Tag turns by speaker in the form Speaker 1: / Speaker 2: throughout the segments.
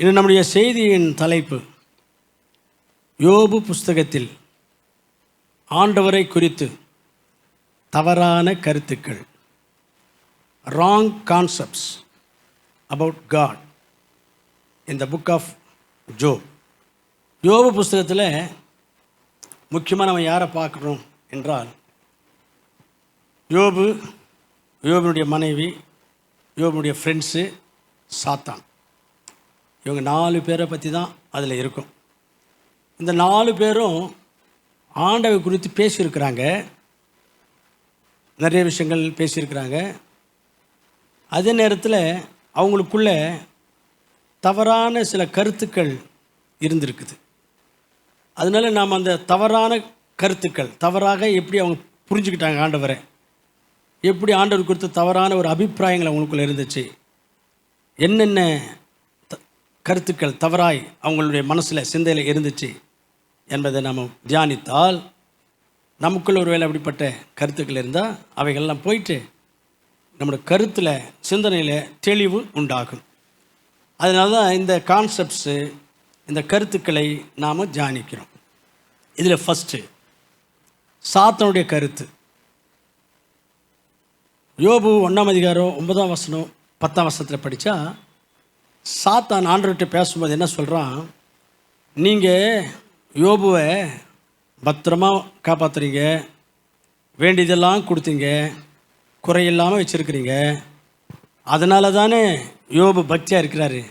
Speaker 1: இது நம்முடைய செய்தியின் தலைப்பு. யோபு புஸ்தகத்தில் ஆண்டவரை குறித்து தவறான கருத்துக்கள். ராங் கான்செப்ட்ஸ் அபவுட் காட் இந்த புக் ஆஃப் ஜோப் யோபு புஸ்தகத்தில் முக்கியமாக நம்ம யாரை பார்க்குறோம் என்றால் யோபு யோபனுடைய மனைவி யோபனுடைய ஃப்ரெண்ட்ஸு சாத்தான். இவங்க நாலு பேரை பற்றி தான் அதில் இருக்கும். இந்த நாலு பேரும் ஆண்டவை குறித்து பேசியிருக்கிறாங்க. நிறைய விஷயங்கள் பேசியிருக்கிறாங்க. அதே நேரத்தில் அவங்களுக்குள்ள தவறான சில கருத்துக்கள் இருந்திருக்குது. அதனால நாம் அந்த தவறான கருத்துக்கள் தவறாக எப்படி அவங்க புரிஞ்சுக்கிட்டாங்க ஆண்டவரை? எப்படி ஆண்டவர் குறித்த தவறான ஒரு அபிப்பிராயங்கள் அவங்களுக்குள்ளே இருந்துச்சு? என்னென்ன கருத்துக்கள் தவறாய் அவங்களுடைய மனசில் சிந்தையில் இருந்துச்சு என்பதை நாம் தியானித்தால் நமக்குள்ள ஒருவேளை அப்படிப்பட்ட கருத்துக்கள் இருந்தால் அவைகள்லாம் போயிட்டு நம்மளோட கருத்தில் சிந்தனையில் தெளிவு உண்டாகும். அதனால தான் இந்த கான்செப்ட்ஸு இந்த கருத்துக்களை நாம் தியானிக்கிறோம். இதில் ஃபஸ்ட்டு சாத்தனுடைய கருத்து. யோபு ஒன்றாம் அதிகாரம் ஒன்பதாம் வசனம் பத்தாம் வசனத்தில் படித்தா சாத்தான் ஆண்டவர்கிட்ட பேசும்போது என்ன சொல்கிறான் நீங்கள் யோபுவை பத்திரமா காப்பாற்றுறீங்க வேண்டியதெல்லாம் கொடுத்தீங்க குறையில்லாமல் வச்சுருக்கிறீங்க. அதனால தானே யோபு பக்தியாக இருக்கிறாரு.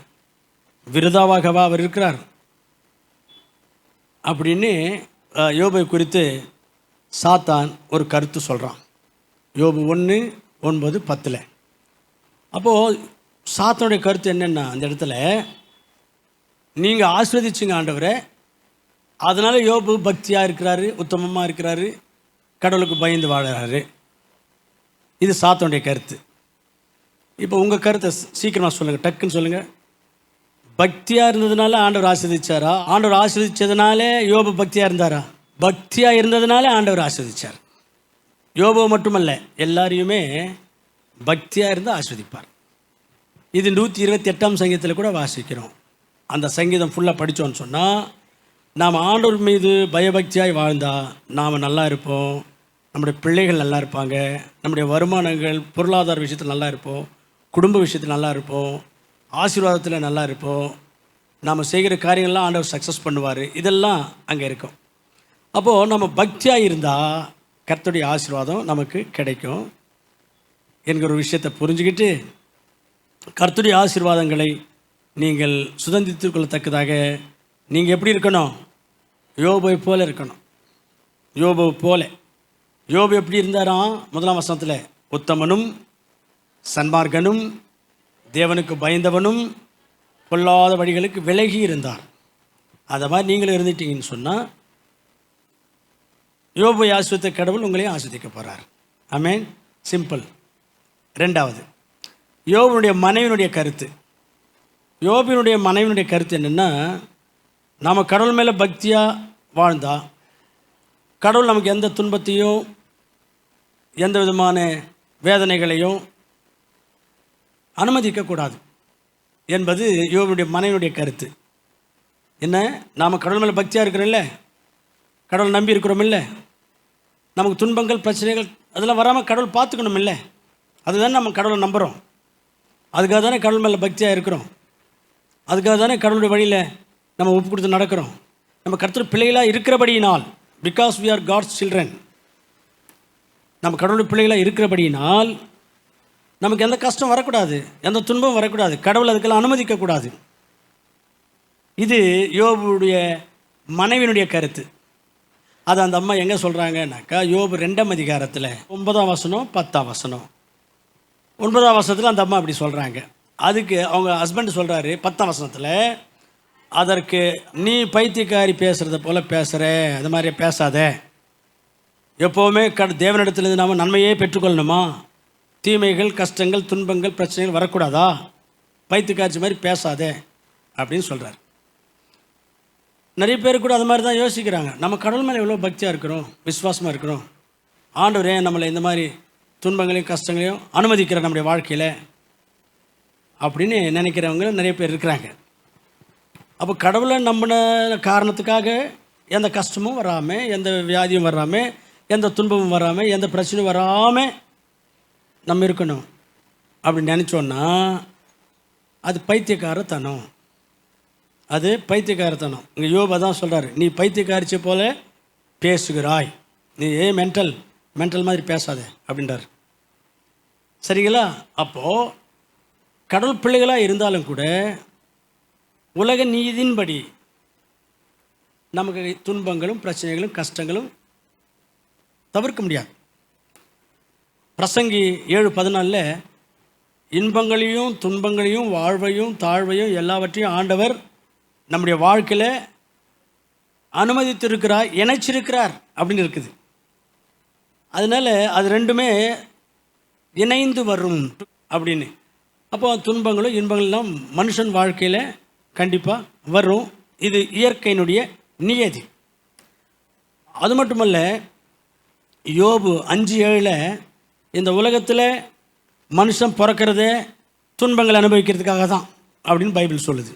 Speaker 1: விருதாவாகவா அவர் இருக்கிறார். அப்படின்னு யோபை குறித்து சாத்தான் ஒரு கருத்து சொல்கிறான் யோபு ஒன்று ஒன்பது பத்தில். அப்போது சாத்தனுடைய கருத்து என்னென்னா அந்த இடத்துல நீங்கள் ஆஸ்வதிச்சிங்க ஆண்டவரை. அதனால் யோபு பக்தியாக இருக்கிறாரு உத்தமமாக இருக்கிறாரு கடவுளுக்கு பயந்து வாழறாரு. இது சாத்தனுடைய கருத்து. இப்போ உங்கள் கருத்தை சீக்கிரமாக சொல்லுங்கள் டக்குன்னு சொல்லுங்கள் பக்தியாக இருந்ததுனால ஆண்டவர் ஆஸ்வதிச்சாரா ஆண்டவர் ஆஸ்வதிச்சதுனால யோபு பக்தியாக இருந்தாரா? பக்தியாக இருந்ததுனால ஆண்டவர் ஆஸ்வதிச்சார் யோபு மட்டுமல்ல எல்லாரையுமே பக்தியாக இருந்து ஆஸ்வதிப்பார் இது நூற்றி இருபத்தி எட்டாம் சங்கீதத்தில் கூட வாசிக்கிறோம். அந்த சங்கீதம் ஃபுல்லாக படித்தோன்னு சொன்னால் நாம் ஆண்டவர் மீது பயபக்தியாய் வாழ்ந்தால் நாம் நல்லா இருப்போம். நம்முடைய பிள்ளைகள் நல்லா இருப்பாங்க. நம்முடைய வருமானங்கள் பொருளாதார விஷயத்தில் நல்லா இருப்போம். குடும்ப விஷயத்தில் நல்லா இருப்போம். ஆசீர்வாதத்தில் நல்லா இருப்போம். நாம் செய்கிற காரியங்கள்லாம் ஆண்டவர் சக்ஸஸ் பண்ணுவார். இதெல்லாம் அங்கே இருக்கும். அப்போது நம்ம பக்தியாக இருந்தால் கர்த்தருடைய ஆசீர்வாதம் நமக்கு கிடைக்கும். என்கிற ஒரு விஷயத்தை புரிஞ்சுக்கிட்டு கர்த்துடைய ஆசீர்வாதங்களை நீங்கள் சுதந்திரித்துக் கொள்ளத்தக்கதாக நீங்கள் எப்படி இருக்கணும்? யோபை போல இருக்கணும். யோபு போல. யோபு எப்படி இருந்தாராம் முதலாம் வசனத்தில் உத்தமனும் சன்மார்க்கனும் தேவனுக்கு பயந்தவனும் பொல்லாத வழிகளுக்கு விலகி இருந்தார். அதை மாதிரி நீங்களும் இருந்துட்டீங்கன்னு சொன்னால் யோபை ஆசிரியத்த கடவுள் உங்களையும் ஆஸ்வதிக்க போகிறார் மீன் சிம்பிள் ரெண்டாவது யோபனுடைய மனைவினுடைய கருத்து. யோபினுடைய மனைவினுடைய கருத்து என்னென்னா நாம் கடவுள் மேலே பக்தியாக வாழ்ந்தா கடவுள் நமக்கு எந்த துன்பத்தையும் எந்த விதமான வேதனைகளையும் அனுமதிக்கக்கூடாது என்பது யோபனுடைய மனைவினுடைய கருத்து. என்ன? நாம் கடவுள் மேலே பக்தியாக இருக்கிறோம்ல? கடவுள் நம்பி இருக்கிறோம் இல்லை நமக்கு துன்பங்கள் பிரச்சனைகள் அதெல்லாம் வராமல் கடவுள் பார்த்துக்கணும் இல்லை அதுதான் நம்ம கடவுளை நம்புகிறோம் அதுக்காக தானே கடவுள் மேலே பக்தியாக இருக்கிறோம். அதுக்காக தானே கடவுளுடைய வழியில் நம்ம ஒப்பு கொடுத்து நடக்கிறோம். நம்ம கருத்து பிள்ளைகளாக இருக்கிறபடியினால் because we are God's children நம்ம கடவுளுடைய பிள்ளைகளாக இருக்கிறபடியினால் நமக்கு எந்த கஷ்டம் வரக்கூடாது எந்த துன்பம் வரக்கூடாது கடவுள் அதுக்கெல்லாம் அனுமதிக்கக்கூடாது. இது யோபுடைய மனைவியினுடைய கருத்து. அது அந்த அம்மா எங்கே சொல்கிறாங்கன்னாக்கா யோபு ரெண்டாம் அதிகாரத்தில் ஒன்பதாம் வசனம் பத்தாம் வசனம். ஒன்பதாம் வசனத்தில் அந்த அம்மா அப்படி சொல்கிறாங்க அதுக்கு அவங்க ஹஸ்பண்ட் சொல்கிறாரு பத்தாம் வசனத்தில் அதற்கு நீ பைத்தியக்காரி பேசுகிறத போல் பேசுகிற அது மாதிரி பேசாத. எப்போவுமே க தேவனிடத்துலேருந்து நாம் நன்மையே பெற்றுக்கொள்ளணுமா? தீமைகள் கஷ்டங்கள் துன்பங்கள் பிரச்சனைகள் வரக்கூடாதா? பைத்தியக்காட்சி மாதிரி பேசாதே. அப்படின்னு சொல்கிறார் நிறைய பேர் கூட அது மாதிரி தான் யோசிக்கிறாங்க. நம்ம கடவுள் மேலே எவ்வளோ பக்தியாக இருக்கிறோம் விஸ்வாசமாக இருக்கிறோம். ஆண்டவரே நம்மளை இந்த மாதிரி துன்பங்களையும் கஷ்டங்களையும் அனுமதிக்கிற நம்முடைய வாழ்க்கையில் அப்படின்னு நினைக்கிறவங்க நிறைய பேர் இருக்கிறாங்க. அப்போ கடவுளை நம்பின காரணத்துக்காக எந்த கஷ்டமும் வராமல் எந்த வியாதியும் வராமல் எந்த துன்பமும் வராமல் எந்த பிரச்சனையும் வராமல் நம்ம இருக்கணும். அப்படி நினச்சோன்னா அது பைத்தியக்காரத்தனம். அது பைத்தியக்காரத்தனம். இங்கே யோபா தான் சொல்கிறாரு நீ பைத்தியக்காரிச்சை போல பேசுகிறாய். நீ ஏ மென்டல் மென்டல் மாதிரி பேசாத அப்படின்றார். சரிங்களா? அப்போது கடவுள் பிள்ளைகளாக இருந்தாலும் கூட உலக நீதியின்படி நமக்கு துன்பங்களும் பிரச்சனைகளும் கஷ்டங்களும் தவிர்க்க முடியாது. பிரசங்கி ஏழு பதினாலில் இன்பங்களையும் துன்பங்களையும் வாழ்வையும் தாழ்வையும் எல்லாவற்றையும் ஆண்டவர் நம்முடைய வாழ்க்கையில் அனுமதித்திருக்கிறார் இணைச்சிருக்கிறார் அப்படின்னு இருக்குது. அதனால் அது ரெண்டுமே இணைந்து வரும் அப்படின்னு. அப்போ துன்பங்களும் இன்பங்கள்லாம் மனுஷன் வாழ்க்கையில் கண்டிப்பாக வரும். இது இயற்கையினுடைய நியதி. அது மட்டுமல்ல யோபு அஞ்சு ஏழில் இந்த உலகத்தில் மனுஷன் பிறக்கிறதே துன்பங்கள் அனுபவிக்கிறதுக்காக தான் அப்படின்னு பைபிள் சொல்லுது.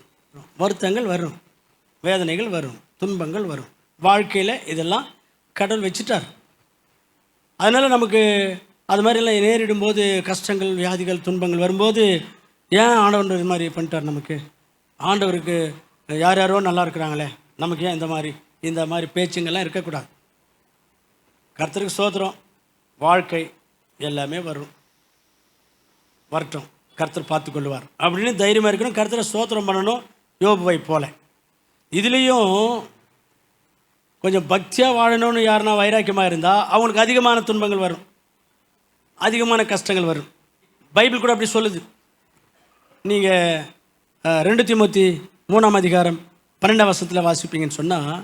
Speaker 1: வருத்தங்கள் வரும் வேதனைகள் வரும் துன்பங்கள் வரும். வாழ்க்கையில் இதெல்லாம் கடவுள் வச்சுட்டார். அதனால் நமக்கு அது மாதிரிலாம் நேரிடும் போது கஷ்டங்கள் வியாதிகள் துன்பங்கள் வரும்போது ஏன் ஆண்டவர் இது மாதிரி பண்ணிட்டார் நமக்கு? ஆண்டவருக்கு யார் யாரோ நல்லா இருக்கிறாங்களே நமக்கு ஏன் இந்த மாதிரி இந்த மாதிரி பேச்சுங்கள்லாம் இருக்கக்கூடாது. கர்த்தருக்கு சோதரம் வாழ்க்கை எல்லாமே வரும். வரட்டும் கர்த்தர் பார்த்து கொள்வார் அப்படின்னு தைரியமாக இருக்கணும். கர்த்தரை சோதரம் பண்ணணும் யோபுவை போல. இதுலேயும் கொஞ்சம் பக்தியாக வாழணும்னு யாருன்னா வைராக்கியமாக இருந்தால் அவங்களுக்கு அதிகமான துன்பங்கள் வரும். அதிகமான கஷ்டங்கள் வரும். பைபிள் கூட அப்படி சொல்லுது. நீங்கள் ரெண்டு திமுத்தி மூணாம் அதிகாரம் பன்னெண்டாம் வருஷத்தில் வாசிப்பீங்கன்னு சொன்னால்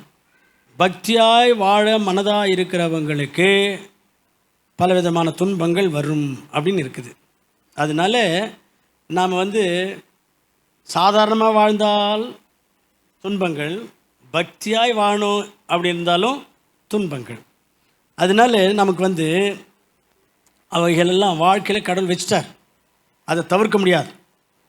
Speaker 1: பக்தியாய் வாழ மனதாக இருக்கிறவங்களுக்கு பலவிதமான துன்பங்கள் வரும் அப்படின்னு இருக்குது. அதனால நாம் வந்து சாதாரணமாக வாழ்ந்தால் துன்பங்கள் பக்தியாய் வாழணும் அப்படி இருந்தாலும் துன்பங்கள். அதனால நமக்கு வந்து அவைகளெல்லாம் வாழ்க்கையில் கடவுள் வச்சிட்டார். அதை தவிர்க்க முடியாது.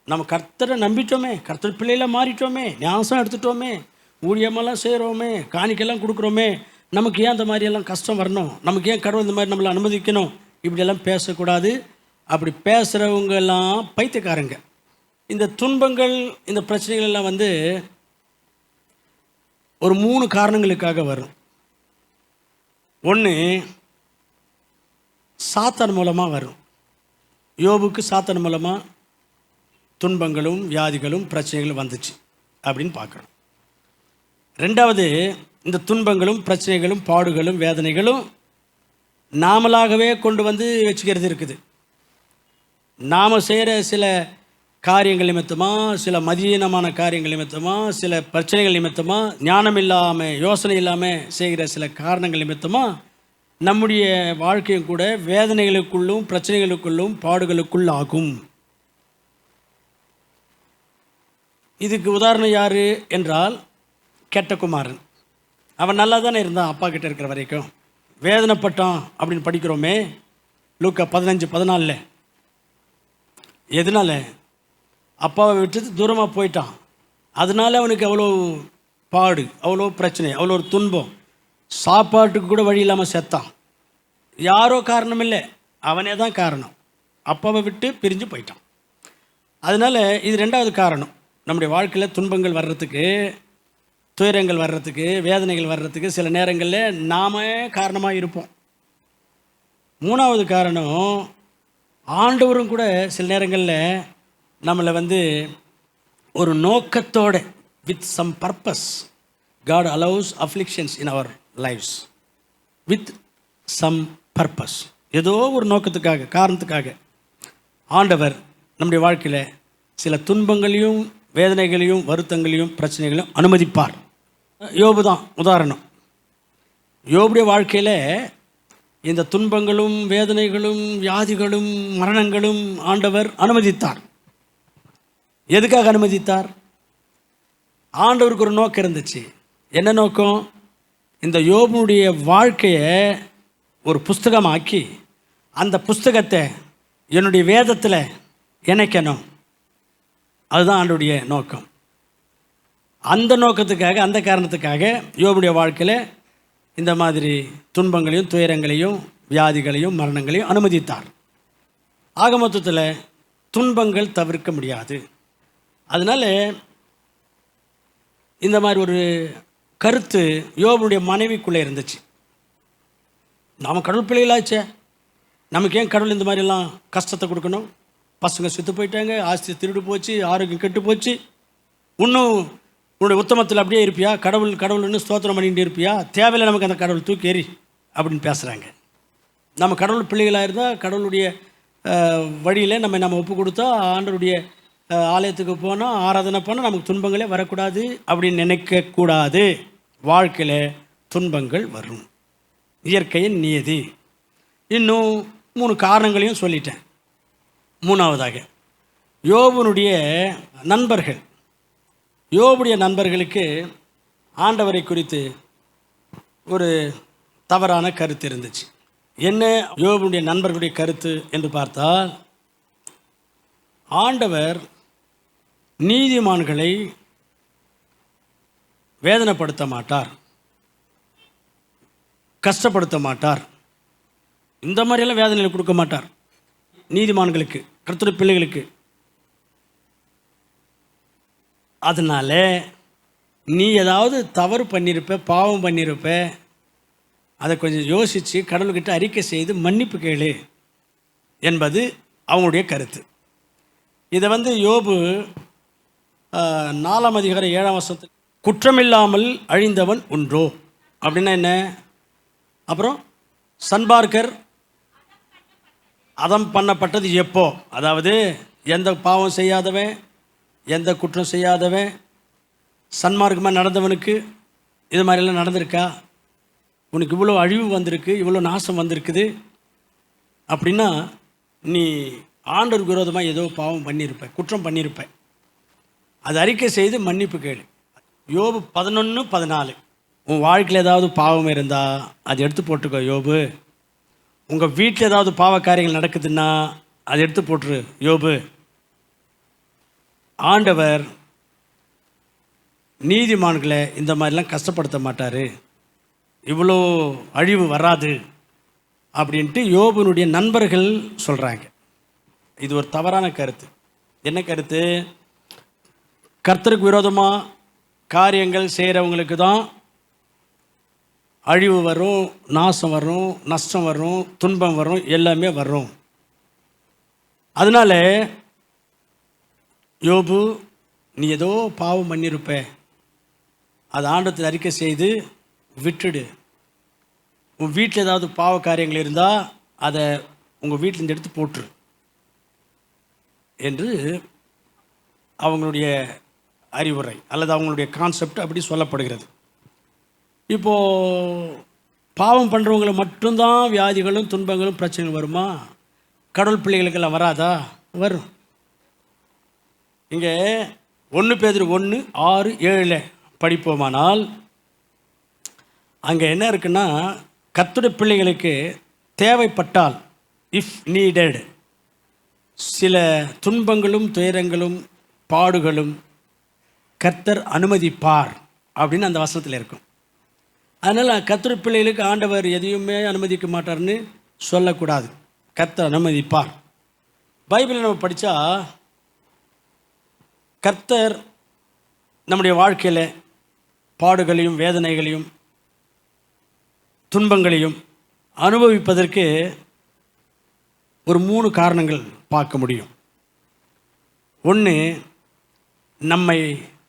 Speaker 1: நம்ம கர்த்தரை நம்பிட்டோமே கர்த்தர் பிள்ளையில மாறிட்டோமே ஞாசம் எடுத்துட்டோமே ஊழியமெல்லாம் செய்கிறோமே காணிக்கெல்லாம் கொடுக்குறோமே நமக்கு ஏன் அந்த மாதிரியெல்லாம் கஷ்டம் வரணும்? நமக்கு ஏன் கடவுள் இந்த மாதிரி நம்மளை அனுமதிக்கணும்? இப்படியெல்லாம் பேசக்கூடாது. அப்படி பேசுகிறவங்க எல்லாம் பைத்தியக்காரங்க. இந்த துன்பங்கள் இந்த பிரச்சனைகள் எல்லாம் வந்து ஒரு மூணு காரணங்களுக்காக வரும் ஒன்று சாத்தன் மூலமாக வரும் யோபுக்கு சாத்தன் மூலமாக துன்பங்களும் வியாதிகளும் பிரச்சனைகளும் வந்துச்சு அப்படின்னு பார்க்குறோம் ரெண்டாவது இந்த துன்பங்களும் பிரச்சனைகளும் பாடுகளும் வேதனைகளும் நாமளாகவே கொண்டு வந்து வச்சுக்கிறது இருக்குது. நாம் செய்கிற சில காரியங்கள் நிமித்தமாக சில மதியீனமான காரியங்கள் நிமித்தமாக சில பிரச்சனைகள் நிமித்தமாக ஞானம் இல்லாமல் யோசனை இல்லாமல் செய்கிற சில காரணங்கள் நிமித்தமாக நம்முடைய வாழ்க்கையும் கூட வேதனைகளுக்குள்ளும் பிரச்சனைகளுக்குள்ளும் பாடுகளுக்குள் ஆகும் இதுக்கு உதாரணம் யார் என்றால் கெட்ட குமாரன் அவன் நல்லா தானே இருந்தான் அப்பா கிட்ட இருக்கிற வரைக்கும். வேதனைப்பட்டான் அப்படின்னு படிக்கிறோமே லூக்கா பதினஞ்சு பதினாலில். எதனால? அப்பாவை விட்டுட்டு தூரமாக போயிட்டான். அதனால அவனுக்கு அவ்வளோ பாடு அவ்வளோ பிரச்சனை அவ்வளோ ஒரு துன்பம். சாப்பாட்டுக்கு கூட வழி இல்லாமல் செத்தான். யாரோ காரணம் இல்லை. அவனே தான் காரணம். அப்பாவை விட்டு பிரிஞ்சு போயிட்டான். அதனால் இது ரெண்டாவது காரணம். நம்முடைய வாழ்க்கையில் துன்பங்கள் வர்றதுக்கு துயரங்கள் வர்றதுக்கு வேதனைகள் வர்றதுக்கு சில நேரங்களில் நாம காரணமாக இருப்போம். மூணாவது காரணம் ஆண்டவரும் கூட சில நேரங்களில் நம்மளை வந்து ஒரு நோக்கத்தோட with some purpose God allows afflictions in our lives with some purpose ஏதோ ஒரு நோக்கத்துக்காக காரணத்துக்காக ஆண்டவர் நம்முடைய வாழ்க்கையில் சில துன்பங்களையும் வேதனைகளையும் வருத்தங்களையும் பிரச்சனைகளையும் அனுமதிப்பார். யோபு தான் உதாரணம். யோபுடைய வாழ்க்கையில் இந்த துன்பங்களும் வேதனைகளும் வியாதிகளும் மரணங்களும் ஆண்டவர் அனுமதித்தார். எதுக்காக அனுமதித்தார்? ஆண்டவருக்கு ஒரு நோக்கம் இருந்துச்சு. என்ன நோக்கம்? இந்த யோபனுடைய வாழ்க்கையை ஒரு புஸ்தகமாக்கி அந்த புஸ்தகத்தை என்னுடைய வேதத்தில் இணைக்கணும். அதுதான் ஆண்டுடைய நோக்கம். அந்த நோக்கத்துக்காக அந்த காரணத்துக்காக யோபுடைய வாழ்க்கையில் இந்த மாதிரி துன்பங்களையும் துயரங்களையும் வியாதிகளையும் மரணங்களையும் அனுமதித்தார். ஆக மொத்தத்தில் துன்பங்கள் தவிர்க்க முடியாது. அதனால் இந்த மாதிரி ஒரு கருத்து யோபனுடைய மனைவிக்குள்ளே இருந்துச்சு. நாம் கடவுள் பிள்ளைகளாச்சே. நமக்கு ஏன் கடவுள் இந்த மாதிரிலாம் கஷ்டத்தை கொடுக்கணும்? பசங்க செத்து போயிட்டாங்க ஆஸ்தி திருடு போச்சு ஆரோக்கியம் கெட்டு போச்சு. இன்னும் உன்னுடைய உத்தமத்தில் அப்படியே இருப்பியா? கடவுள் கடவுள்னு ஸ்தோத்திரம் பண்ணிகிட்டு இருப்பியா? தேவையில்லை நமக்கு அந்த கடவுள் தூக்கி எறி அப்படின்னு பேசுகிறாங்க நம்ம கடவுள் பிள்ளைகளாக இருந்தால் கடவுளுடைய வழியில் நம்ம நம்ம ஒப்பு கொடுத்தா ஆண்டருடைய ஆலயத்துக்கு போனால் ஆராதனை பண்ணால் நமக்கு துன்பங்களே வரக்கூடாது அப்படின்னு நினைக்கக்கூடாது. வாழ்க்கையில் துன்பங்கள் வரும். இயற்கையின் நியதி இன்னும் மூணு காரணங்களையும் சொல்லிட்டேன். மூணாவதாக யோபனுடைய நண்பர்கள். யோபுடைய நண்பர்களுக்கு ஆண்டவரை குறித்து ஒரு தவறான கருத்து இருந்துச்சு. என்ன யோபுடைய நண்பர்களுடைய கருத்து என்று பார்த்தால் ஆண்டவர் நீதிமான்களை வேதனைப்படுத்த மாட்டார். கஷ்டப்படுத்த மாட்டார். இந்த மாதிரியெல்லாம் வேதனைகளை கொடுக்க மாட்டார். நீதிமான்களுக்கு கர்த்தருடைய பிள்ளைகளுக்கு. அதனால நீ ஏதாவது தவறு பண்ணியிருப்ப பாவம் பண்ணியிருப்ப அதை கொஞ்சம் யோசித்து கடவுள்கிட்ட அறிக்கை செய்து மன்னிப்பு கேளு என்பது அவங்களுடைய கருத்து. இதை வந்து யோபு நாலாம் அதிகார ஏழாம் வருஷத்தில் குற்றமில்லாமல் அழிந்தவன் ஒன்றோ? அப்படின்னா என்ன? அப்புறம் சன்பார்க்கர் அதம் பண்ணப்பட்டது எப்போ? அதாவது எந்த பாவம் செய்யாதவன் எந்த குற்றம் செய்யாதவன் சன்மார்க்கமாக நடந்தவனுக்கு இது மாதிரிலாம் நடந்திருக்கா? உனக்கு இவ்வளோ அழிவு வந்திருக்கு இவ்வளோ நாசம் வந்திருக்குது அப்படின்னா நீ ஆண்டவர் விரோதமாக ஏதோ பாவம் பண்ணியிருப்ப குற்றம் பண்ணியிருப்பேன் அது அறிக்கை செய்து மன்னிப்பு கேளு. யோபு பதினொன்று பதினாலு. உன் வாழ்க்கையில் ஏதாவது பாவம் இருந்தால் அதை எடுத்து போட்டுக்கோ யோபு. உங்கள் வீட்டில் ஏதாவது பாவ காரியங்கள் நடக்குதுன்னா அதை எடுத்து போட்டுரு யோபு. ஆண்டவர் நீதிமான்களை இந்த மாதிரிலாம் கஷ்டப்படுத்த மாட்டார். இவ்வளோ அழிவு வராது அப்படின்ட்டு யோபுனுடைய நண்பர்கள் சொல்கிறாங்க இது ஒரு தவறான கருத்து. என்ன கருத்து? கர்த்தருக்கு விரோதமாக காரியங்கள் செய்கிறவங்களுக்கு தான் அழிவு வரும் நாசம் வரும் நஷ்டம் வரும் துன்பம் வரும் எல்லாமே வரும். அதனால யோபு நீ ஏதோ பாவம் பண்ணியிருப்ப அதை ஆண்டத்தில் அறிக்கை செய்து விட்டுடு. உன் வீட்டில் ஏதாவது பாவ காரியங்கள் இருந்தால் அதை உங்கள் வீட்டிலேருந்து எடுத்து போட்டுரு. என்று அவங்களுடைய அறிவுரை அல்லது அவங்களுடைய கான்செப்ட் அப்படி சொல்லப்படுகிறது. இப்போது பாவம் பண்ணுறவங்களை மட்டும்தான் வியாதிகளும் துன்பங்களும் பிரச்சனைகள் வருமா? கடவுள் பிள்ளைகளுக்கெல்லாம் வராதா? வரும். இங்கே ஒன்று பேர் ஒன்று ஆறு ஏழில் படிப்போமானால் அங்கே என்ன இருக்குன்னா கத்துடைய பிள்ளைகளுக்கு தேவைப்பட்டால் இஃப் நீடட் சில துன்பங்களும் துயரங்களும் பாடுகளும் கர்த்தர் அனுமதிப்பார் அப்படின்னு அந்த வசனத்தில் இருக்கும். அதனால் கர்த்தர் பிள்ளைகளுக்கு ஆண்டவர் எதையுமே அனுமதிக்க மாட்டார்னு சொல்லக்கூடாது. கர்த்தர் அனுமதிப்பார். பைபிளில் நம்ம படித்தா கர்த்தர் நம்முடைய வாழ்க்கையில் பாடுகளையும் வேதனைகளையும் துன்பங்களையும் அனுபவிப்பதற்கு ஒரு மூணு காரணங்கள் பார்க்க முடியும். ஒன்று நம்மை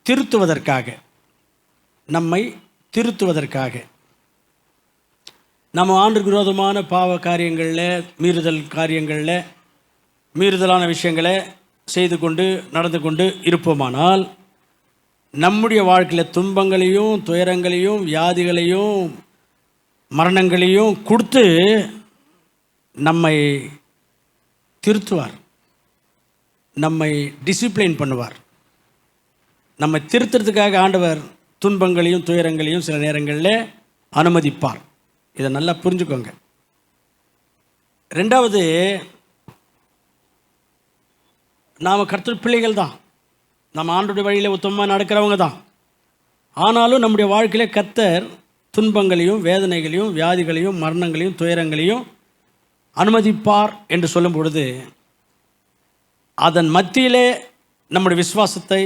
Speaker 1: திருத்துவதற்காக. நம்மை திருத்துவதற்காக. நம்ம ஆண்டு விரோதமான பாவ காரியங்களில் மீறுதல் காரியங்களில் மீறுதலான விஷயங்களை செய்து கொண்டு நடந்து கொண்டு இருப்போமானால் நம்முடைய வாழ்க்கையில் துன்பங்களையும் துயரங்களையும் வியாதிகளையும் மரணங்களையும் கொடுத்து நம்மை திருத்துவார். நம்மை டிசிப்ளின் பண்ணுவார். நம்ம திருத்துறதுக்காக ஆண்டவர் துன்பங்களையும் துயரங்களையும் சில நேரங்களில் அனுமதிப்பார். இதை நல்லா புரிஞ்சுக்கோங்க. ரெண்டாவது நாம் கர்த்தர் பிள்ளைகள் தான். நம்ம ஆண்டுடைய வழியில் உத்தமமாக நடக்கிறவங்க தான். ஆனாலும் நம்முடைய வாழ்க்கையில் கர்த்தர் துன்பங்களையும் வேதனைகளையும் வியாதிகளையும் மரணங்களையும் துயரங்களையும் அனுமதிப்பார் என்று சொல்லும் பொழுது அதன் மத்தியிலே நம்முடைய விசுவாசத்தை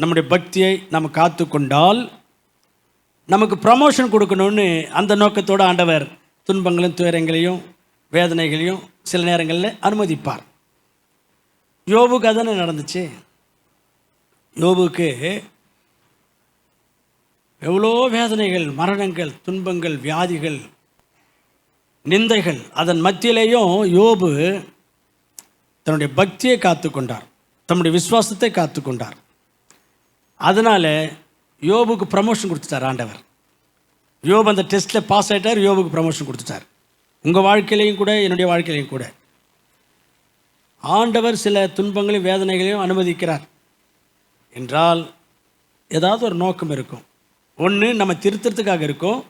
Speaker 1: நம்முடைய பக்தியை நம்ம காத்து கொண்டால் நமக்கு ப்ரமோஷன் கொடுக்கணும்னு அந்த நோக்கத்தோடு ஆண்டவர் துன்பங்களும் துயரங்களையும் வேதனைகளையும் சில நேரங்களில் அனுமதிப்பார். யோபுக்கு அதானே நடந்துச்சு? யோபுக்கு எவ்வளோ வேதனைகள் மரணங்கள் துன்பங்கள் வியாதிகள் நிந்தைகள் அதன் மத்தியிலேயும் யோபு தன்னுடைய பக்தியை காத்து கொண்டார் தன்னுடைய விசுவாசத்தை காத்து கொண்டார் அதனால் யோபுக்கு ப்ரமோஷன் கொடுத்துட்டார் ஆண்டவர். யோபு அந்த டெஸ்ட்டில் பாஸ் ஆகிட்டார் யோபுக்கு ப்ரமோஷன் கொடுத்துட்டார். உங்கள் வாழ்க்கையிலையும் கூட என்னுடைய வாழ்க்கையிலையும் கூட. ஆண்டவர் சில துன்பங்களையும் வேதனைகளையும் அனுமதிக்கிறார். என்றால் ஏதாவது ஒரு நோக்கம் இருக்கும். ஒன்று நம்ம திருத்தறதுக்காக இருக்கும்.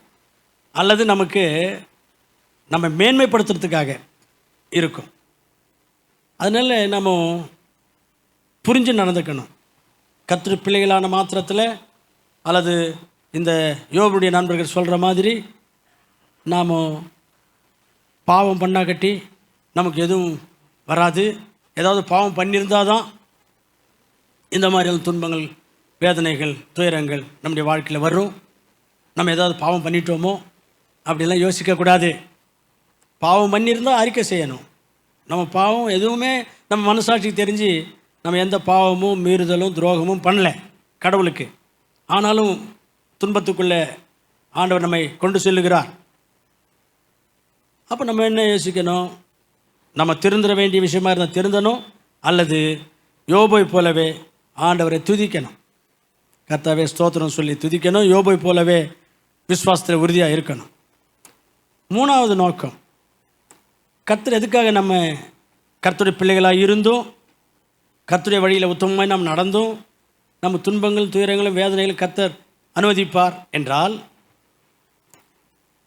Speaker 1: அல்லது நமக்கு நம்ம மேன்மைப்படுத்துறதுக்காக இருக்கும். அதனால் நம்ம புரிஞ்சு நடந்துக்கணும். கத்திரி பிள்ளைகளான மாத்திரத்தில் அல்லது இந்த யோபுடைய நண்பர்கள் சொல்கிற மாதிரி நாம் பாவம் பண்ணா கட்டி நமக்கு எதுவும் வராது. ஏதாவது பாவம் பண்ணியிருந்தால் தான் இந்த மாதிரியான துன்பங்கள் வேதனைகள் துயரங்கள் நம்முடைய வாழ்க்கையில் வரும். நம்ம ஏதாவது பாவம் பண்ணிட்டோமோ அப்படிலாம் யோசிக்கக்கூடாது பாவம் பண்ணியிருந்தால் அறிக்கை செய்யணும். நம்ம பாவம் எதுவுமே நம்ம மனசாட்சிக்கு தெரிஞ்சு நம்ம எந்த பாவமும் மீறுதலும் துரோகமும் பண்ணல கடவுளுக்கு. ஆனாலும் துன்பத்துக்குள்ளே ஆண்டவர் நம்மை கொண்டு செல்லுகிறார். அப்போ நம்ம என்ன யோசிக்கணும்? நம்ம திருந்துட வேண்டிய விஷயமா இருந்தால் திருந்தணும் அல்லது யோபை போலவே ஆண்டவரை துதிக்கணும். கர்த்தாவே ஸ்தோத்திரம் சொல்லி துதிக்கணும் யோபை போலவே விசுவாசத்தில் உறுதியாக இருக்கணும். மூணாவது நோக்கம். கர்த்தர் எதுக்காக நம்ம கர்த்தருடைய பிள்ளைகளாக இருந்தும் கர்த்தருடைய வழியில் உத்தமமாய் நாம் நடந்தும். நம்ம துன்பங்கள் துயரங்களும் வேதனைகளும் கத்தர் அனுமதிப்பார் என்றால்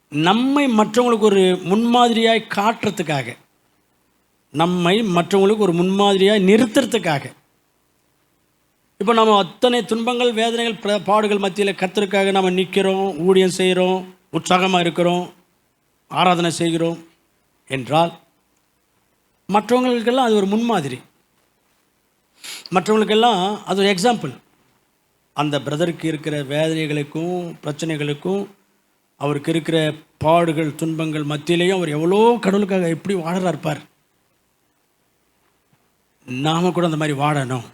Speaker 1: நம்மை மற்றவங்களுக்கு ஒரு முன்மாதிரியாய் காட்டுறதுக்காக நம்மை மற்றவங்களுக்கு ஒரு முன்மாதிரியாய் நிறுத்துறதுக்காக இப்போ நம்ம அத்தனை துன்பங்கள் வேதனைகள் பிர- பாடுகள் மத்தியில் கர்த்தருக்காக நம்ம நிற்கிறோம் ஊழியம் செய்கிறோம் உற்சாகமாக இருக்கிறோம் ஆராதனை செய்கிறோம் என்றால் மற்றவங்களுக்கெல்லாம் அது ஒரு முன்மாதிரி. மற்றவங்களுக்கெல்லாம் அது ஒரு எக்ஸாம்பிள் அந்த பிரதருக்கு இருக்கிற வேதனைகளுக்கும் பிரச்சனைகளுக்கும் அவருக்கு இருக்கிற பாடுகள் துன்பங்கள் மத்தியிலையும் அவர் எவ்வளோ கடவுளுக்காக எப்படி வாழறா இருப்பார் நாம கூட அந்த மாதிரி வாழணும்.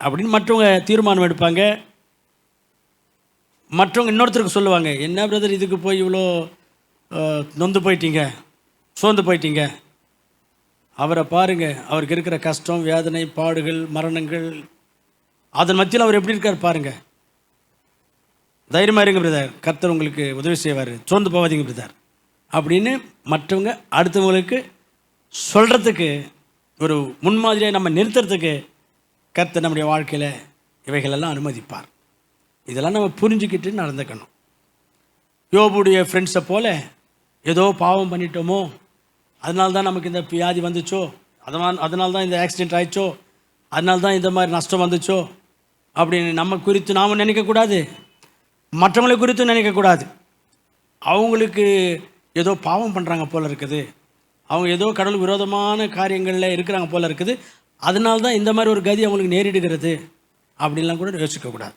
Speaker 1: அப்படின்னு மற்றவங்க தீர்மானம் எடுப்பாங்க. மற்றவங்க இன்னொருத்தருக்கு சொல்லுவாங்க என்ன பிரதர் இதுக்கு போய் இவ்வளோ நொந்து போயிட்டீங்க? சோர்ந்து போயிட்டீங்க? அவரை பாருங்க அவருக்கு இருக்கிற கஷ்டம் வேதனை பாடுகள் மரணங்கள். அதன் மத்தியில் அவர் எப்படி இருக்கார் பாருங்க. தைரியமாக இருங்க பிரதர். கர்த்தர் உங்களுக்கு உதவி செய்வார். சோர்ந்து போவாதீங்க பிரதர். அப்படின்னு மற்றவங்க அடுத்தவங்களுக்கு சொல்கிறதுக்கு ஒரு முன்மாதிரியை நம்ம நிறுத்துறதுக்கு கர்த்தர் நம்முடைய வாழ்க்கையில் இவைகளெல்லாம் அனுமதிப்பார். இதெல்லாம் நம்ம புரிஞ்சுக்கிட்டு நடந்துக்கணும். யோபுடைய ஃப்ரெண்ட்ஸை போல் ஏதோ பாவம் பண்ணிட்டோமோ அதனால தான் நமக்கு இந்த வியாதி வந்துச்சோ? அதனால் அதனால தான் இந்த ஆக்சிடென்ட் ஆயிடுச்சோ அதனால தான் இந்த மாதிரி நஷ்டம் வந்துச்சோ? அப்படின்னு நம்ம குறித்து நாம் நினைக்கக்கூடாது. மற்றவங்களை குறித்தும் நினைக்கக்கூடாது. அவங்களுக்கு ஏதோ பாவம் பண்ணுறாங்க போல் இருக்குது. அவங்க ஏதோ கடவுள் விரோதமான காரியங்களில் இருக்கிறாங்க போல இருக்குது. அதனால தான் இந்த மாதிரி ஒரு கதி அவங்களுக்கு நேரிடுகிறது. அப்படின்லாம் கூட யோசிக்கக்கூடாது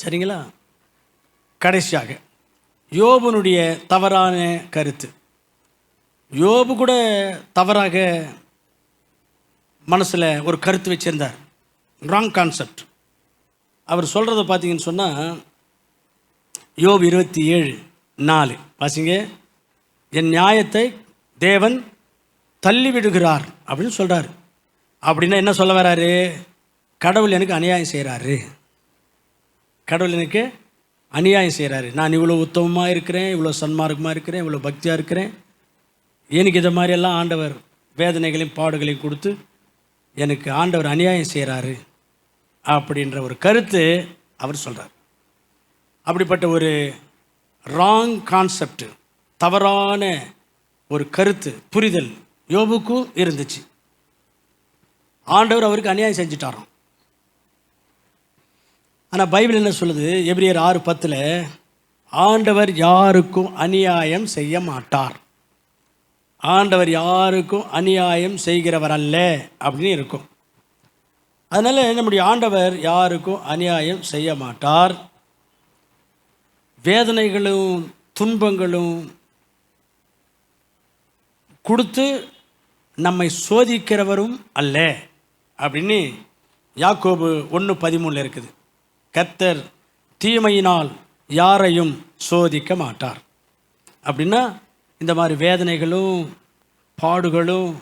Speaker 1: சரிங்களா? கடைசியாக யோபனுடைய தவறான கருத்து. யோபு கூட தவறாக மனசில் ஒரு கருத்து வச்சிருந்தார். ராங் கான்செப்ட் அவர் சொல்கிறத பார்த்தீங்கன்னு சொன்னால் யோபு இருபத்தி ஏழு நாலு. வாசிங்க. என் நியாயத்தை தேவன் தள்ளி விடுகிறார் அப்படின்னு சொல்கிறார் அப்படின்னா என்ன சொல்ல வராரு? கடவுள் எனக்கு அநியாயம் செய்கிறாரு கடவுள் எனக்கு அநியாயம் செய்கிறாரு நான் இவ்வளோ உத்தமமாக இருக்கிறேன் இவ்வளோ சன்மார்க்கமாக இருக்கிறேன் இவ்வளோ பக்தியாக இருக்கிறேன். எனக்கு இதை மாதிரியெல்லாம் ஆண்டவர் வேதனைகளையும் பாடுகளையும் கொடுத்து எனக்கு ஆண்டவர் அநியாயம் செய்கிறாரு அப்படின்ற ஒரு கருத்து அவர் சொல்கிறார் அப்படிப்பட்ட ஒரு ராங் கான்செப்ட் தவறான ஒரு கருத்து புரிதல் யோபுக்கும் இருந்துச்சு. ஆண்டவர் அவருக்கு அநியாயம் செஞ்சிட்டாராம். ஆனால் பைபிள் என்ன சொல்லுது? எபிரியர் ஆறு பத்தில் ஆண்டவர் யாருக்கும் அநியாயம் செய்ய மாட்டார். ஆண்டவர் யாருக்கும் அநியாயம் செய்கிறவர் அல்ல அப்படின்னு இருக்கும். அதனால் நம்முடைய ஆண்டவர் யாருக்கும் அநியாயம் செய்ய மாட்டார். வேதனைகளும் துன்பங்களும் கொடுத்து நம்மை சோதிக்கிறவரும் அல்ல அப்படின்னு யாக்கோபு ஒன்று பதிமூணில் இருக்குது. கத்தர் தீமையினால் யாரையும் சோதிக்க மாட்டார். அப்படின்னா இந்த மாதிரி வேதனைகளும் பாடுகளும்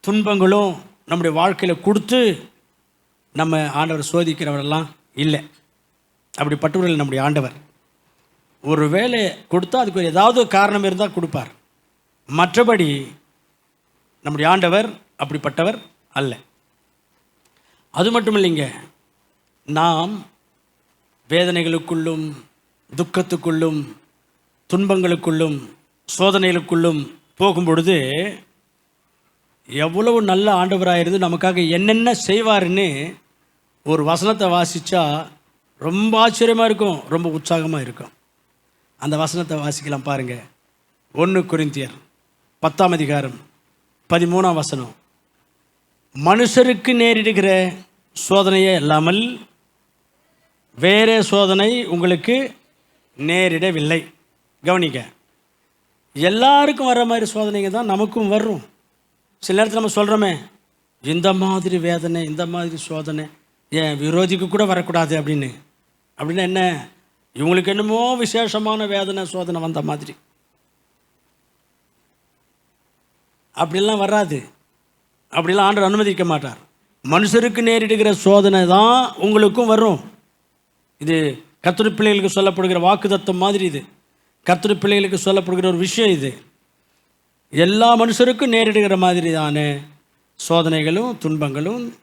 Speaker 1: துன்பங்களும் நம்முடைய வாழ்க்கையில் கொடுத்து நம்ம ஆண்டவர் சோதிக்கிறவரெல்லாம் இல்லை. அப்படிப்பட்டவர்கள் நம்முடைய ஆண்டவர். ஒரு வேலை கொடுத்தா அதுக்கு ஒரு ஏதாவது காரணம் இருந்தால் கொடுப்பார். மற்றபடி நம்முடைய ஆண்டவர் அப்படிப்பட்டவர் அல்ல. அது மட்டும் இல்லைங்க. நாம் வேதனைகளுக்குள்ளும் துக்கத்துக்குள்ளும் துன்பங்களுக்குள்ளும் சோதனைகளுக்குள்ளும் போகும் பொழுது எவ்வளவு நல்ல ஆண்டவராயிருந்து நமக்காக என்னென்ன செய்வாருன்னு ஒரு வசனத்தை வாசித்தா ரொம்ப ஆச்சரியமாக இருக்கும் ரொம்ப உற்சாகமாக இருக்கும். அந்த வசனத்தை வாசிக்கலாம் பாருங்கள் ஒன்று குறிந்தியர் பத்தாம் அதிகாரம் பதிமூணாம் வசனம். மனுஷருக்கு நேரிடுகிற சோதனையே இல்லாமல் வேறே சோதனை உங்களுக்கு நேரிடவில்லை. கவனிக்க எல்லாருக்கும் வர்ற மாதிரி சோதனைங்க தான் நமக்கும் வரும் சில நேரத்தில் நம்ம சொல்கிறோமே இந்த மாதிரி வேதனை இந்த மாதிரி சோதனை ஏன் விரோதிக்கு கூட வரக்கூடாது அப்படின்னு. அப்படின்னா என்ன? இவங்களுக்கு என்னமோ விசேஷமான வேதனை சோதனை வந்த மாதிரி. அப்படிலாம் வராது. அப்படிலாம் ஆண்டவர் அனுமதிக்க மாட்டார். மனுஷருக்கு நேரிடுகிற சோதனை தான் உங்களுக்கும் வரும். இது கர்த்தரு பிள்ளைகளுக்கு சொல்லப்படுகிற வாக்குதத்தம் மாதிரி இது. கர்த்தரு பிள்ளைகளுக்கு சொல்லப்படுகிற ஒரு விஷயம் இது. எல்லா மனுஷருக்கும் நேரிடுகிற மாதிரியான சோதனைகளும் துன்பங்களும்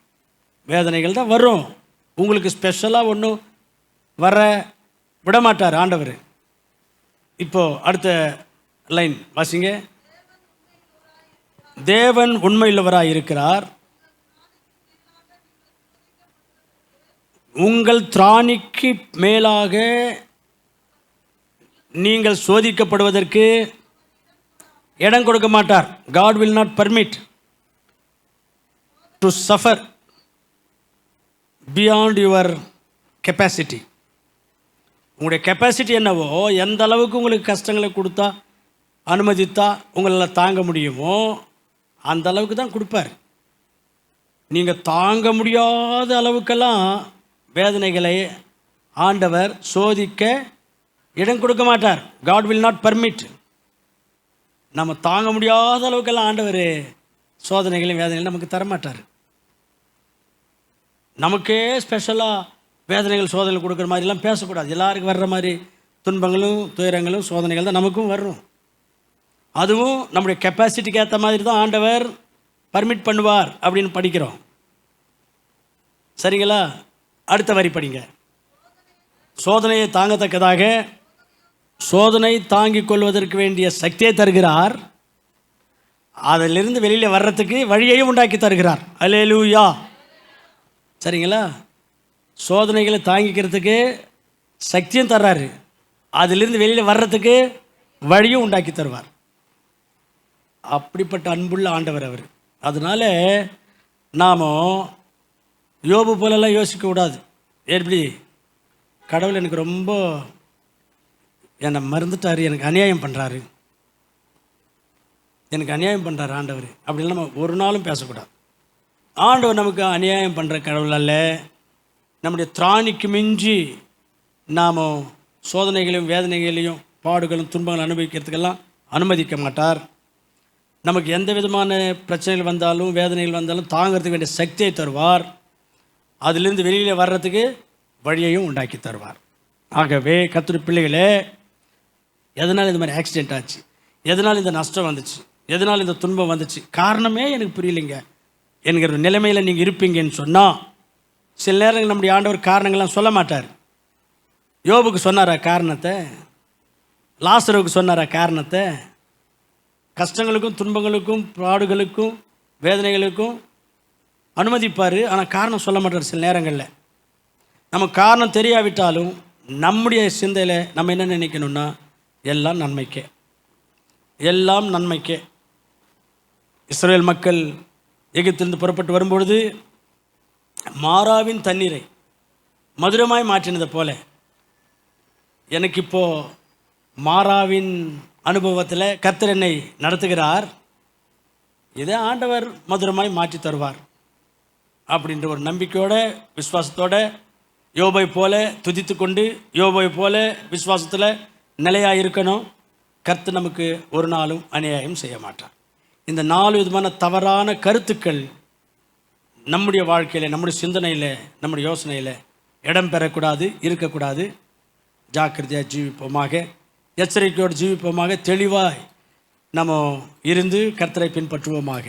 Speaker 1: வேதனைகள் தான் வரும். உங்களுக்கு ஸ்பெஷலாக ஒன்றும் வர விடமாட்டார் ஆண்டவர். இப்போது அடுத்த லைன் வாசிங்க. தேவன் உண்மையுள்ளவராக இருக்கிறார். உங்கள் திராணிக்கு மேலாக நீங்கள் சோதிக்கப்படுவதற்கு இடம் கொடுக்க மாட்டார். God will not permit to suffer beyond your capacity உங்களுடைய கெப்பாசிட்டி என்னவோ எந்த அளவுக்கு உங்களுக்கு கஷ்டங்களை கொடுத்தா அனுமதித்தா உங்களால் தாங்க முடியுமோ அந்த அளவுக்கு தான் கொடுப்பார். நீங்கள் தாங்க முடியாத அளவுக்கெல்லாம் வேதனைகளை ஆண்டவர் சோதிக்க இடம் கொடுக்க மாட்டார். காட் வில் நாட் பர்மிட் நம்ம தாங்க முடியாத அளவுக்கெல்லாம் ஆண்டவர் சோதனைகளையும் வேதனைகளும் நமக்கு தரமாட்டார். நமக்கே ஸ்பெஷலாக வேதனைகள் சோதனைகள் கொடுக்குற மாதிரிலாம் பேசக்கூடாது. எல்லாருக்கும் வர்ற மாதிரி துன்பங்களும் துயரங்களும் சோதனைகள் தான் நமக்கும் வரும். அதுவும் நம்முடைய கெப்பாசிட்டிக்கு ஏற்ற மாதிரி தான் ஆண்டவர் பர்மிட் பண்ணுவார் அப்படின்னு படிக்கிறோம். சரிங்களா? அடுத்த வரி படிங்க. சோதனையை தாங்கத்தக்கதாக சோதனை தாங்கிக் கொள்வதற்கு வேண்டிய சக்தியை தருகிறார். அதிலிருந்து வெளியில் வர்றதுக்கு வழியையும் உண்டாக்கி தருகிறார். அலேலூயா சரிங்களா? சோதனைகளை தாங்கிக்கிறதுக்கு சக்தியும் தர்றாரு. அதிலிருந்து வெளியில் வர்றதுக்கு வழியும் உண்டாக்கி தருவார். அப்படிப்பட்ட அன்புள்ள ஆண்டவர் அவர். அதனால நாம் யோபு போலெல்லாம் யோசிக்க கூடாது எப்படி கடவுள் எனக்கு ரொம்ப என்னை மறந்துட்டார் எனக்கு அநியாயம் பண்ணுறாரு எனக்கு அநியாயம் பண்ணுறாரு ஆண்டவர். அப்படிலாம் நம்ம ஒரு நாளும் பேசக்கூடாது. ஆண்டவர் நமக்கு அநியாயம் பண்ணுற கடவுள் அல்ல. நம்முடைய திராணிக்கு மிஞ்சி நாம் சோதனைகளையும் வேதனைகளையும் பாடுகளும் துன்பங்களும் அனுபவிக்கிறதுக்கெல்லாம் அனுமதிக்க மாட்டார். நமக்கு எந்த விதமான பிரச்சனைகள் வந்தாலும் வேதனைகள் வந்தாலும் தாங்கிறதுக்கு வேண்டிய சக்தியை தருவார். அதிலிருந்து வெளியில் வர்றதுக்கு வழியையும் உண்டாக்கி தருவார். ஆகவே கத்திரி பிள்ளைகளே எதனால் இந்த மாதிரி ஆக்சிடென்ட் ஆச்சு? எதனால் இந்த நஷ்டம் வந்துச்சு? எதனால் இந்த துன்பம் வந்துச்சு? காரணமே எனக்கு புரியலைங்க. என்கிற நிலைமையில் நீங்கள் இருப்பீங்கன்னு சொன்னால் சில நேரங்கள் நம்முடைய ஆண்டவர் காரணங்கள்லாம் சொல்ல மாட்டார். யோபுக்கு சொன்னாரா காரணத்தை? லாசருவுக்கு சொன்னாரா காரணத்தை? கஷ்டங்களுக்கும் துன்பங்களுக்கும் பாடுகளுக்கும் வேதனைகளுக்கும் அனுமதிப்பார். ஆனால் காரணம் சொல்ல மாட்டார் சில நேரங்களில். நமக்கு காரணம் தெரியாவிட்டாலும் நம்முடைய சிந்தையில் நம்ம என்ன நினைக்கணும்னா எல்லாம் நன்மைக்கே. எல்லாம் நன்மைக்கே. இஸ்ரேல் மக்கள் எகிப்திலிருந்து புறப்பட்டு வரும்பொழுது மாறாவின் தண்ணீரை மதுரமாய் மாற்றினதை போல எனக்கு இப்போது மாறாவின் அனுபவத்தில் கர்த்தர் என்னை நடத்துகிறார். இதை ஆண்டவர் மதுரமாய் மாற்றி தருவார் அப்படின்ற ஒரு நம்பிக்கையோட விசுவாசத்தோட யோபை போல துதித்து கொண்டு யோபை போல விசுவாசத்தில் நிலையாக இருக்கணும் கர்த்து நமக்கு ஒரு நாளும் அநியாயம் செய்ய மாட்டார். இந்த நாலு விதமான தவறான கருத்துக்கள் நம்முடைய வாழ்க்கையில் நம்முடைய சிந்தனையில் நம்முடைய யோசனையில் இடம் பெறக்கூடாது இருக்கக்கூடாது. ஜாக்கிரதையாக ஜீவிப்போமாக எச்சரிக்கையோடு ஜீவிப்போமாக தெளிவாய் நம்ம இருந்து கர்த்தரை பின்பற்றுவோமாக.